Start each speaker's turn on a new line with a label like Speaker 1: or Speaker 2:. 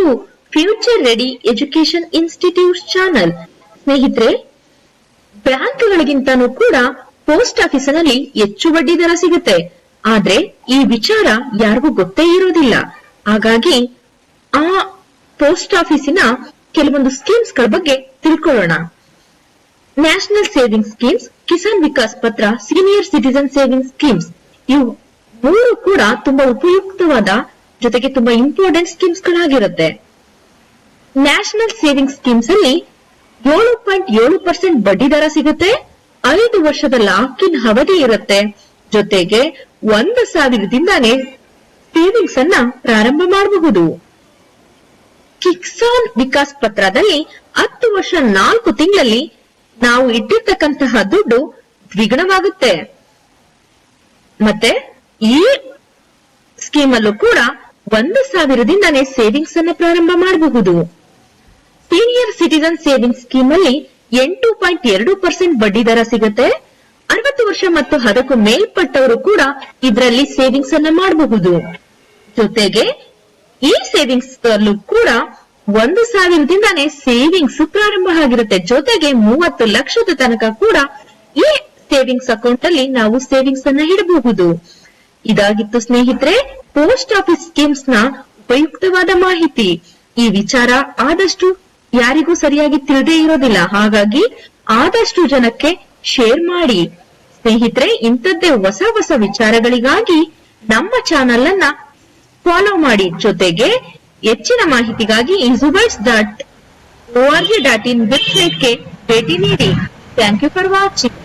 Speaker 1: To future ready education institute channel ಸ್ನೇಹಿತರೆ ಬ್ಯಾಂಕ್ಗಳಿಗಿಂತನೂ ಕೂಡ ಪೋಸ್ಟ್ ಆಫೀಸಿನಲ್ಲಿ ಹೆಚ್ಚು ಬಡ್ಡಿ ದರ ಸಿಗುತ್ತೆ. ಆದ್ರೆ ಈ ವಿಚಾರ ಯಾರಿಗೂ ಗೊತ್ತೇ ಇರೋದಿಲ್ಲ. ಹಾಗಾಗಿ ಆ ಪೋಸ್ಟ್ ಆಫೀಸಿನ ಕೆಲವೊಂದು ಸ್ಕೀಮ್ಸ್ಗಳ ಬಗ್ಗೆ ತಿಳ್ಕೊಳ್ಳೋಣ. National saving schemes Kisan Vikas Patra senior citizen saving schemes ಇವು ಮೂರು ಕೂಡ ತುಂಬಾ ಉಪಯುಕ್ತವಾದ ಜೊತೆಗೆ ತುಂಬಾ ಇಂಪಾರ್ಟೆಂಟ್ ಸ್ಕೀಮ್ಸ್ ಗಳಾಗಿರುತ್ತೆ ನ್ಯಾಷನಲ್ ಸೇವಿಂಗ್ ಸ್ಕೀಮ್ಸ್ ಅಲ್ಲಿ ಏಳು ಪಾಯಿಂಟ್ ಏಳು ಪರ್ಸೆಂಟ್ ಬಡ್ಡಿ ದರ ಸಿಗುತ್ತೆ, ಐದು ವರ್ಷದ ಲಾಕ್ ಇನ್ ಅವಧಿ ಇರುತ್ತೆ. ಜೊತೆಗೆ ಒಂದು ಸಾವಿರದಿಂದಾನೇ ಸೇವಿಂಗ್ಸ್ ಅನ್ನ ಪ್ರಾರಂಭ ಮಾಡಬಹುದು. ಕಿಕ್ಸಾನ್ ವಿಕಾಸ್ ಪತ್ರದಲ್ಲಿ ಹತ್ತು ವರ್ಷ ನಾಲ್ಕು ತಿಂಗಳಲ್ಲಿ ನಾವು ಇಟ್ಟಿರ್ತಕ್ಕಂತಹ ದುಡ್ಡು ದ್ವಿಗುಣವಾಗುತ್ತೆ. ಮತ್ತೆ ಈ ಸ್ಕೀಮ್ ಅಲ್ಲೂ ಕೂಡ ಒಂದು ಸಾವಿರದಿಂದಾನೇ ಸೇವಿಂಗ್ಸ್ ಅನ್ನು ಪ್ರಾರಂಭ ಮಾಡಬಹುದು. ಸೀನಿಯರ್ ಸಿಟಿಜನ್ ಸೇವಿಂಗ್ ಸ್ಕೀಮ್ ಅಲ್ಲಿ ಎಂಟು ಪಾಯಿಂಟ್ ಎರಡು ಪರ್ಸೆಂಟ್ ಬಡ್ಡಿ ದರ ಸಿಗುತ್ತೆ. ಅರವತ್ತು ವರ್ಷ ಮತ್ತು ಅದಕ್ಕೂ ಮೇಲ್ಪಟ್ಟವರು ಕೂಡ ಇದರಲ್ಲಿ ಸೇವಿಂಗ್ಸ್ ಅನ್ನ ಮಾಡಬಹುದು. ಜೊತೆಗೆ ಈ ಸೇವಿಂಗ್ಸ್ ಕೂಡ ಒಂದು ಸಾವಿರದಿಂದಾನೇ ಸೇವಿಂಗ್ಸ್ ಪ್ರಾರಂಭ ಆಗಿರುತ್ತೆ. ಜೊತೆಗೆ ಮೂವತ್ತು ಲಕ್ಷದ ತನಕ ಕೂಡ ಈ ಸೇವಿಂಗ್ಸ್ ಅಕೌಂಟ್ ಅಲ್ಲಿ ನಾವು ಸೇವಿಂಗ್ಸ್ ಅನ್ನ ಇಡಬಹುದು. ಇದಾಗಿತ್ತು ಸ್ನೇಹಿತರೆ, ಪೋಸ್ಟ್ ಆಫೀಸ್ ಸ್ಕೀಮ್ಸ್ನ ಉಪಯುಕ್ತವಾದ ಮಾಹಿತಿ. ಈ ವಿಚಾರ ಆದಷ್ಟು ಯಾರಿಗೂ ಸರಿಯಾಗಿ ತಿಳಿದೇ ಇರೋದಿಲ್ಲ. ಹಾಗಾಗಿ ಆದಷ್ಟು ಜನಕ್ಕೆ ಶೇರ್ ಮಾಡಿ. ಸ್ನೇಹಿತರೆ, ಇಂಥದ್ದೇ ಹೊಸ ಹೊಸ ವಿಚಾರಗಳಿಗಾಗಿ ನಮ್ಮ ಚಾನೆಲ್ ಅನ್ನ ಫಾಲೋ ಮಾಡಿ. ಜೊತೆಗೆ ಹೆಚ್ಚಿನ ಮಾಹಿತಿಗಾಗಿ ಇಸುಬೈಟ್ಸ್ dot O ORG dot in ವೆಬ್ಸೈಟ್ಗೆ ಭೇಟಿ ನೀಡಿ. Thank you for watching.